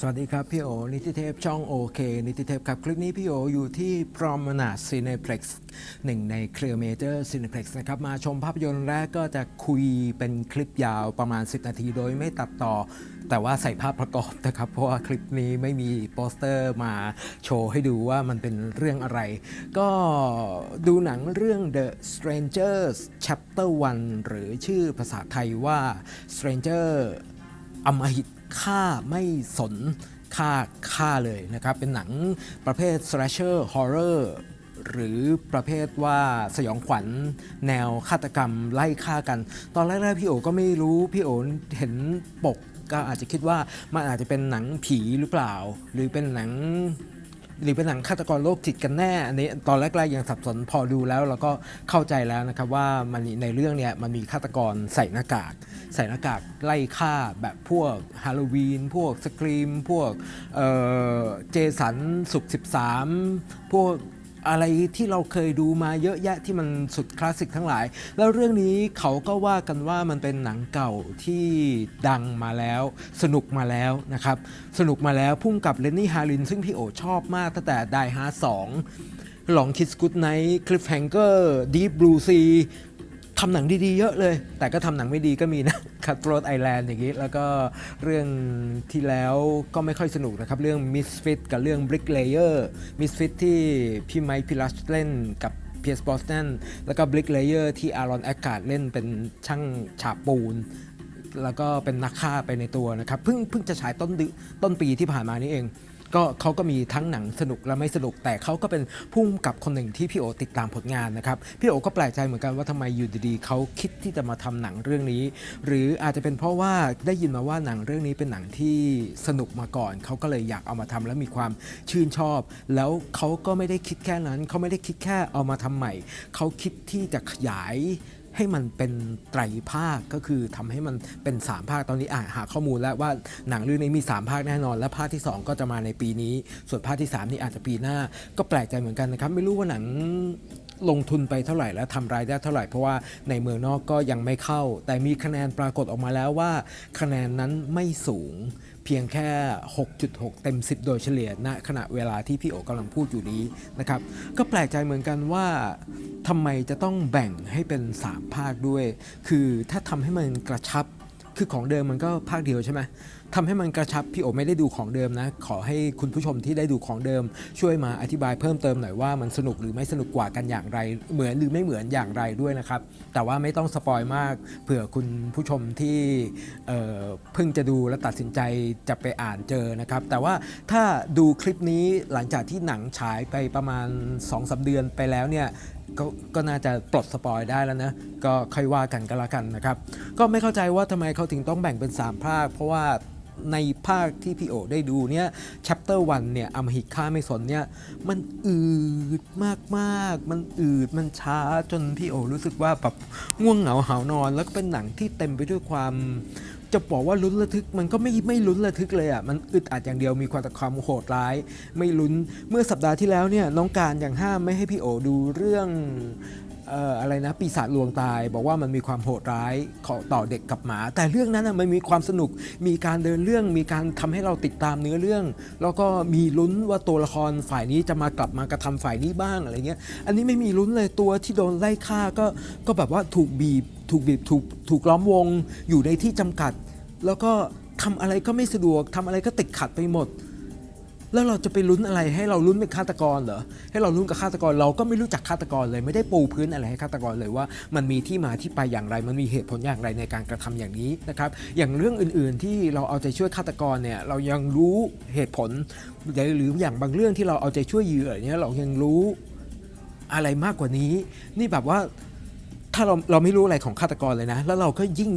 สวัสดีครับ พี่โอ นิติเทพช่องโอเค นิติเทพครับ คลิปนี้พี่โออยู่ที่ Promenade Cineplex หนึ่งในเครือเมเจอร์ Cineplex นะครับ มาชมภาพยนตร์แรกก็จะคุยเป็นคลิปยาวประมาณ 10 นาทีโดยไม่ตัดต่อ แต่ว่าใส่ภาพประกอบนะครับ เพราะว่าคลิปนี้ไม่มีโปสเตอร์มาโชว์ให้ดูว่ามันเป็นเรื่องอะไร ก็ดูหนังเรื่อง The Strangers Chapter 1 หรือชื่อภาษาไทยว่า Stranger อมหิต ฆ่าไม่สนฆ่าฆ่าเลยนะครับ เป็นหนังประเภท slasher horror หรือประเภทว่าสยองขวัญแนวฆาตกรรมไล่ฆ่ากัน ตอนแรกๆพี่โอก็ไม่รู้ พี่โอเห็นปกก็อาจจะคิดว่ามันอาจจะเป็นหนังผีหรือเปล่า หรือเป็นหนัง หรือเป็นหนังฆาตกรโรคจิตกันแน่อันนี้ตอนแรกๆยังสับสนพอดูแล้วเราก็เข้าใจแล้วนะครับว่ามันในเรื่องเนี้ยมันมีฆาตกรใส่หน้ากาก ใส่หน้ากากไล่ฆ่าแบบพวกฮาโลวีน พวกสครีม พวกเเจสันสุก13 พวก อะไรที่เราเคยดูมาเยอะแยะที่มันสุดคลาสสิกทั้งหลาย แล้วเรื่องนี้เขาก็ว่ากันว่ามันเป็นหนังเก่าที่ดังมาแล้ว สนุกมาแล้วนะครับ สนุกมาแล้วพุ่งกับเลนนี่ฮาริน ซึ่งพี่โอชอบมากตั้งแต่ไดฮาร์สองหลองคิดกูดไนท์คลิฟแฮงเกอร์ดีฟบลูซี ทำหนังดีๆ เยอะเลย แต่ก็ทำหนังไม่ดีก็มีนะคัตโรดไอแลนด์อย่างนี้ แล้วก็เรื่องที่แล้วก็ไม่ค่อยสนุกนะครับ เรื่อง Misfit กับเรื่อง Bricklayer Misfit ที่พี่ไมค์พิลัชเล่นกับเพียร์สบอสตันแล้วก็ Bricklayer ที่อารอนแอคการ์ดเล่นเป็นช่างฉาบปูนแล้วก็เป็นนักฆ่าไปในตัวนะครับเพิ่งเพิ่งจะฉายต้นเดือนต้นปีที่ผ่านมานี่เอง ก็เขาก็มีทั้งหนังสนุกและไม่สนุก แต่เขาก็เป็นผู้กำกับคนหนึ่งที่พี่โอติดตามผลงานนะครับพี่โอก็แปลกใจเหมือนกันว่าทำไมอยู่ดีๆเขาคิดที่จะมาทำหนังเรื่องนี้ หรืออาจจะเป็นเพราะว่าได้ยินมาว่าหนังเรื่องนี้เป็นหนังที่สนุกมาก่อนเขาก็เลยอยากเอามาทำและมีความชื่นชอบ แล้วเขาก็ไม่ได้คิดแค่นั้นเขาไม่ได้คิดแค่เอามาทำใหม่เขาคิดที่จะขยาย ให้มันเป็นไตรภาคก็คือทำให้มันเป็น 3 ภาคตอนนี้อ่าหาข้อมูลแล้วว่าหนังเรื่องนี้มี 3 ภาคแน่นอน และภาคที่ 2 ก็จะมาในปีนี้ ส่วนภาคที่ 3 นี่อาจจะปีหน้า ก็แปลกใจเหมือนกันนะครับ ไม่รู้ว่าหนังลงทุนไปเท่าไหร่และทำรายได้เท่าไหร่เพราะว่าในเมืองนอกก็ยังไม่เข้า แต่มีคะแนนปรากฏออกมาแล้วว่า คะแนนนั้นไม่สูงเพียงแค่ 6.6 เต็ม 10 โดยเฉลี่ยณขณะเวลาที่พี่โอกำลังพูดอยู่นี้นะครับ ก็แปลกใจเหมือนกันว่า ทำไมจะต้องแบ่งให้เป็น 3 ภาคด้วย คือถ้าทำให้มันกระชับ คือของเดิมมันก็ภาคเดียวใช่ไหมทำให้มันกระชับ พี่โอไม่ได้ดูของเดิมนะ ขอให้คุณผู้ชมที่ได้ดูของเดิม ช่วยมาอธิบายเพิ่มเติมหน่อยว่ามันสนุกหรือไม่สนุกกว่ากันอย่างไร เหมือนหรือไม่เหมือนอย่างไรด้วยนะครับ แต่ว่าไม่ต้องสปอยมาก เผื่อคุณผู้ชมที่เเพิ่งจะดูและตัดสินใจจะไปอ่านเจอนะครับ แต่ว่าถ้าดูคลิปนี้หลังจากที่หนังฉายไปประมาณ2อสเดือนไปแล้วเนี่ย ก็ก็น่าจะปลดสปอยได้แล้วนะ ก็ค่อยว่ากันก็แล้วกันนะครับ ก็ไม่เข้าใจว่าทำไมเขาถึงต้องแบ่งเป็น 3 ภาค เพราะว่าในภาคที่พี่โอได้ดูเนี่ย chapter 1เนี่ยอมหิตฆ่าไม่สนเนี่ยมันอืดมากๆมันอืดมันช้าจนพี่โอรู้สึกว่าแบบง่วงเหงาหานอน แล้วก็เป็นหนังที่เต็มไปด้วยความ จะบอกว่าลุ้นระทึกมันก็ไม่ไม่ลุ้นระทึกเลยอะมันอึดอัดอย่างเดียวมีความแต่ความโหดร้าย ไม่ลุ้นเมื่อสัปดาห์ที่แล้วเนี่ยน้องการอย่างห้ามไม่ให้พี่โอดูเรื่อง อะไรนะปีศาจลวงตาย บอกว่ามันมีความโหดร้ายต่อเด็กกับหมา แต่เรื่องนั้นมันมีความสนุกมีการเดินเรื่องมีการทำให้เราติดตามเนื้อเรื่อง แล้วก็มีลุ้นว่าตัวละครฝ่ายนี้จะมากลับมากระทำฝ่ายนี้บ้างอะไรเงี้ยอันนี้ไม่มีลุ้นเลยตัวที่โดนไล่ฆ่าก็ก็แบบว่าถูกบีบถูกบีบถูกถูกล้อมวงอยู่ในที่จำกัด แล้วก็ทำอะไรก็ไม่สะดวกทำอะไรก็ติดขัดไปหมด แล้วเราจะไปลุ้นอะไรให้เราลุ้นเป็นฆาตกรเหรอให้เราลุ้นกับฆาตกรเราก็ไม่รู้จักฆาตกรเลย ไม่ได้ปูพื้นอะไรให้ฆาตกรเลยว่า มันมีที่มาที่ไปอย่างไร มันมีเหตุผลอย่างไรในการกระทำอย่างนี้นะครับอย่างเรื่องอื่นๆที่เราเอาใจช่วยฆาตกรเนี่ยเรายังรู้เหตุผลหรืออย่างบางเรื่องที่เราเอาใจช่วยเหยื่อเนี่ยเรายังรู้อะไรมากกว่านี้ นี่แบบว่าถ้าเราเราไม่รู้อะไรของฆาตกรเลยนะ แล้วเราก็ยิ่ง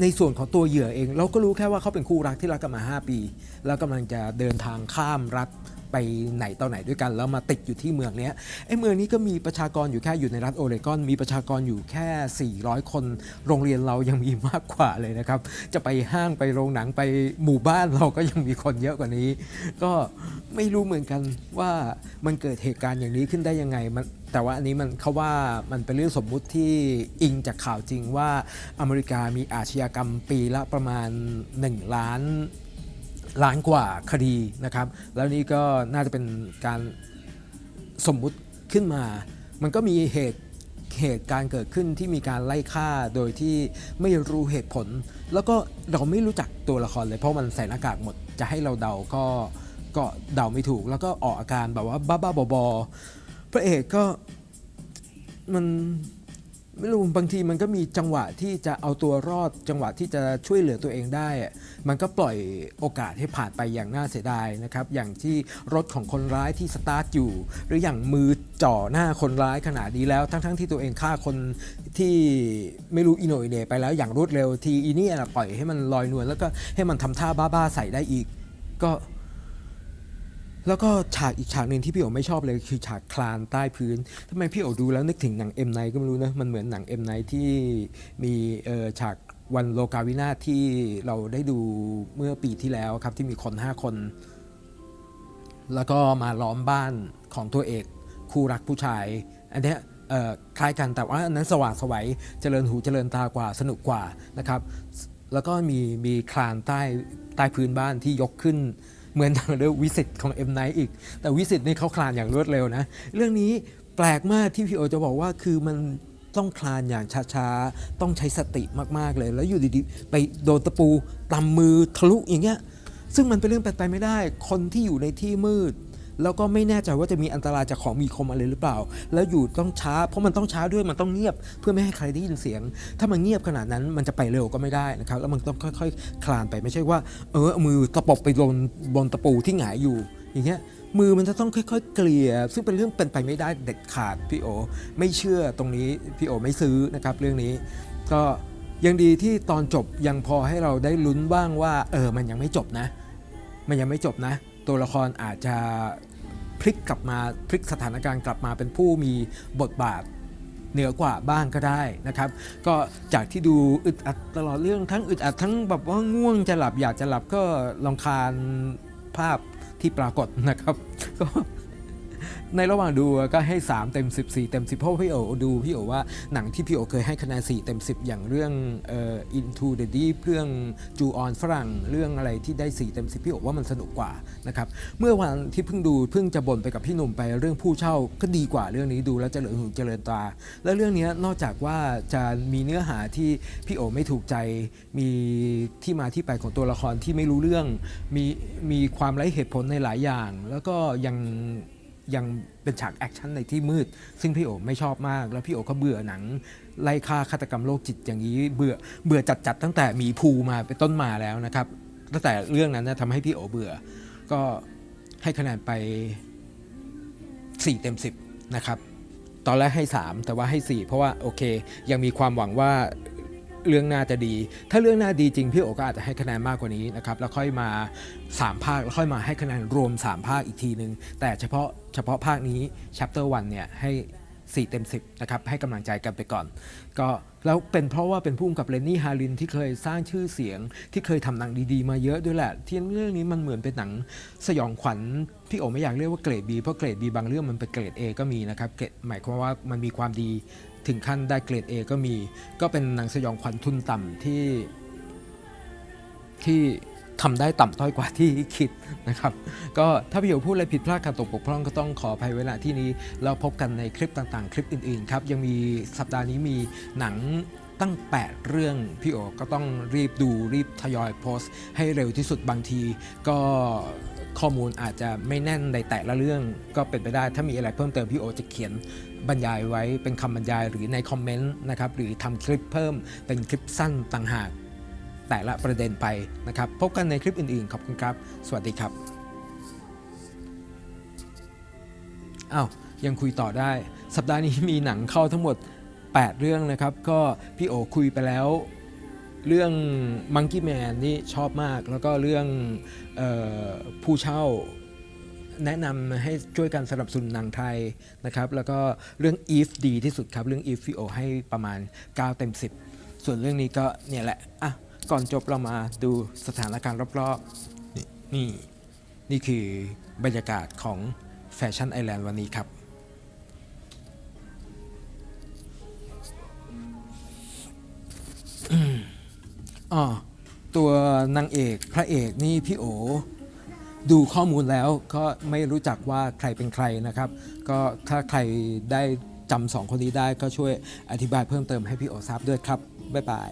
ในส่วนของตัวเหยื่อเอง เราก็รู้แค่ว่าเขาเป็นคู่รักที่รักกันมา 5 ปี แล้วกำลังจะเดินทางข้ามรัฐไปไหนต่อไหนด้วยกัน แล้วมาติดอยู่ที่เมืองนี้ไอ้เมืองนี้ก็มีประชากรอยู่แค่อยู่ในรัฐโอเรกอน มีประชากรอยู่แค่ 400 คน โรงเรียนเรายังมีมากกว่าเลยนะครับ จะไปห้างไปโรงหนังไปหมู่บ้านเราก็ยังมีคนเยอะกว่านี้ ก็ไม่รู้เหมือนกันว่ามันเกิดเหตุการณ์อย่างนี้ขึ้นได้ยังไงมัน แต่ว่าอันนี้มันเขาว่ามันเป็นเรื่องสมมุติที่อิงจากข่าวจริงว่าอเมริกามีอาชญากรรมปีละประมาณ 1 ล้านล้านกว่าคดีนะครับ แล้วนี่ก็น่าจะเป็นการสมมุติขึ้นมา มันก็มีเหตุเหตุการณ์เกิดขึ้นที่มีการไล่ฆ่าโดยที่ไม่รู้เหตุผล แล้วก็เราไม่รู้จักตัวละครเลย เพราะมันใส่หน้ากากหมดจะให้เราเดาก็ก็เดาไม่ถูก แล้วก็ออกอาการแบบว่าบ้าๆบอๆ พระเอกก็มันไม่รู้บางทีมันก็มีจังหวะที่จะเอาตัวรอดจังหวะที่จะช่วยเหลือตัวเองได้ มันก็ปล่อยโอกาสให้ผ่านไปอย่างน่าเสียดายนะครับ อย่างที่รถของคนร้ายที่สตาร์ทอยู่ หรืออย่างมือจ่อหน้าคนร้ายขนาดนี้แล้ว ทั้งๆที่ตัวเองฆ่าคนที่ไม่รู้อิโนอิเน่ไปแล้วอย่างรวดเร็วทีอีนี่ปล่อยให้มันลอยนวลแล้วก็ให้มันทำท่าบ้าๆใส่ได้อีก ก็ แล้วก็ฉากอีกฉากหนึ่งที่พี่โอไม่ชอบเลยคือฉากคลานใต้พื้นทำไมพี่โอดูแล้วนึกถึงหนังเอ็มไนก็ไม่รู้นะ มันเหมือนหนังเอ็มไนที่มีฉากวันโลกาวินาที่เราได้ดูเมื่อปีที่แล้วครับที่มีคน 5 คน แล้วก็มาล้อมบ้านของตัวเอกคู่รักผู้ชาย อันนี้คล้ายกันแต่ว่าอันนั้นสว่างสวัยเจริญหูเจริญตากว่าสนุกกว่านะครับ แล้วก็มีมีคลานใต้ใต้พื้นบ้านที่ยกขึ้น เหมือนทางเรื่องวิสิตของเอ็มไนท์อีก แต่วิสิตนี่เขาคลานอย่างรวดเร็วนะ เรื่องนี้แปลกมากที่พี่โอจะบอกว่าคือมันต้องคลานอย่างช้าๆ ต้องใช้สติมากๆเลย แล้วอยู่ดีๆ ไปโดนตะปูตำมือทะลุอย่างเงี้ย ซึ่งมันเป็นเรื่องแปลกไปไม่ได้ คนที่อยู่ในที่มืด แล้วก็ไม่แน่ใจว่าจะมีอันตรายจากของมีคมอะไรหรือเปล่า แล้วอยู่ต้องช้า เพราะมันต้องช้าด้วยมันต้องเงียบ เพื่อไม่ให้ใครได้ยินเสียง ถ้ามันเงียบขนาดนั้นมันจะไปเร็วก็ไม่ได้นะครับ แล้วมันต้องค่อย ๆ คลานไปไม่ใช่ว่า เออมือตะปบไปบนบนตะปูที่หงายอยู่ อย่างเงี้ยมือมันจะต้องค่อย ๆ เกลี่ย ซึ่งเป็นเรื่องเป็นไปไม่ได้เด็ดขาดพี่โอ ไม่เชื่อตรงนี้พี่โอไม่ซื้อนะครับเรื่องนี้ ก็ยังดีที่ตอนจบยังพอให้เราได้ลุ้นบ้างว่า เออมันยังไม่จบนะ มันยังไม่จบนะ ตัวละครอาจจะพลิกกลับมาพลิกสถานการณ์กลับมาเป็นผู้มีบทบาทเหนือกว่าบ้างก็ได้นะครับ ก็จากที่ดูอึดอัดตลอดเรื่องทั้งอึดอัดทั้งแบบว่าง่วงจะหลับอยากจะหลับก็ลองคานภาพที่ปรากฏนะครับ ก็ ในระหว่างดูก็ให้ 3 เต็ม 10 4 เต็ม 10 เพราะพี่โอดูพี่โอว่าหนังที่พี่โอเคยให้คะแนน4เต็ม 10 อย่างเรื่องเอ่อ Into the Deep เรื่องจูออนฝรั่งเรื่องอะไรที่ได้ 4 เต็ม 10 พี่โอว่ามันสนุกกว่านะครับเมื่อวันที่เพิ่งดูเพิ่งจะบ่นไปกับพี่หนุ่มไปเรื่องผู้เช่าก็ดีกว่าเรื่องนี้ดูแล้วเจริญหูเจริญตา แล้วเรื่องนี้นอกจากว่าจะมีเนื้อหาที่พี่โอไม่ถูกใจ มีที่มาที่ไปของตัวละครที่ไม่รู้เรื่อง มีมีความไร้เหตุผลในหลายอย่าง แล้วก็ยัง ยังเป็นฉากแอคชั่นในที่มืด ซึ่งพี่โอไม่ชอบมาก แล้วพี่โอก็เบื่อหนังไล่ฆ่าฆาตกรรมโรคจิตอย่างนี้เบื่อเบื่อจัดๆตั้งแต่มีภูมาเป็นต้นมาแล้วนะครับตั้งแต่เรื่องนั้นนะทำให้พี่โอเบื่อ ก็ให้คะแนนไป 4 เต็ม 10 นะครับ ตอนแรกให้ 3 แต่ว่าให้ 4 เพราะว่าโอเค ยังมีความหวังว่า เรื่องหน่าจะดี ถ้าเรื่องหน้าดีจริงพี่โอก็อาจจะให้คะแนนมากกว่านี้นะครับแล้วค่อยมา 3 ภาคแล้วค่อยมาให้คะแนนรวม 3 ภาคอีกทีนึง แต่เฉพาะเฉพาะภาคนี้ chapter 1เนี่ยให้4เต็ม 10 นะครับ ให้กำลังใจกันไปก่อน ก็แล้วเป็นเพราะว่าเป็นผู้กำกับเลนนี่ฮารินที่เคยสร้างชื่อเสียง ที่เคยทำหนังดีๆ มาเยอะด้วยแหละ ที่เรื่องนี้มันเหมือนเป็นหนังสยองขวัญพี่โอไม่อยากเรียกว่าเกรด B เพราะเกรด B บางเรื่องมันเป็นเกรด A ก็มีนะครับเกรดหมายความว่ามันมีความดี ถึงขั้นได้เกรด A ก็มี ก็เป็นหนังสยองขวัญทุนต่ำที่ที่ทำได้ต่ำต้อยกว่าที่คิดนะครับ ก็ถ้าพี่โอพูดอะไรผิดพลาดขาดตกบกพร่องก็ต้องขออภัยไว้ณที่นี้ แล้วพบกันในคลิปต่างๆ คลิปอื่นๆครับ ยังมีสัปดาห์นี้มีหนังตั้ง 8 เรื่องพี่โอก็ต้องรีบดูรีบทยอยโพสต์ให้เร็วที่สุดบางทีก็ ข้อมูลอาจจะไม่แน่นในแต่ละเรื่องก็เป็นไปได้ ถ้ามีอะไรเพิ่มเติมพี่โอจะเขียนบรรยายไว้เป็นคำบรรยายหรือในคอมเมนต์นะครับหรือทำคลิปเพิ่มเป็นคลิปสั้นต่างหากแต่ละประเด็นไปนะครับ พบกันในคลิปอื่นๆ ขอบคุณครับ สวัสดีครับอ้าวยังคุยต่อได้ สัปดาห์นี้มีหนังเข้าทั้งหมด 8 เรื่องนะครับ ก็พี่โอคุยไปแล้ว เรื่อง Monkey Man นี่ชอบมาก แล้วก็เรื่องออผู้เช่าแนะนำให้ช่วยกันสนับสนุนหนังไทยนะครับ แล้วก็เรื่อง If ดีที่สุดครับเรื่อง If พี่โอให้ประมาณ 9 เต็ม 10 ส่วนเรื่องนี้ก็เนี่ยแหละอะก่อนจบเรามาดูสถานการณ์รอบๆนี่นี่นี่คือบรรยากาศของแฟชั่นไอแลนด์วันนี้ครับ อ๋อตัวนางเอกพระเอกนี่พี่โอ ดูข้อมูลแล้วก็ไม่รู้จักว่าใครเป็นใครนะครับ ก็ถ้าใครได้จำสองคนนี้ได้ก็ช่วยอธิบายเพิ่มเติมให้พี่โอทราบด้วยครับ บ๊ายบาย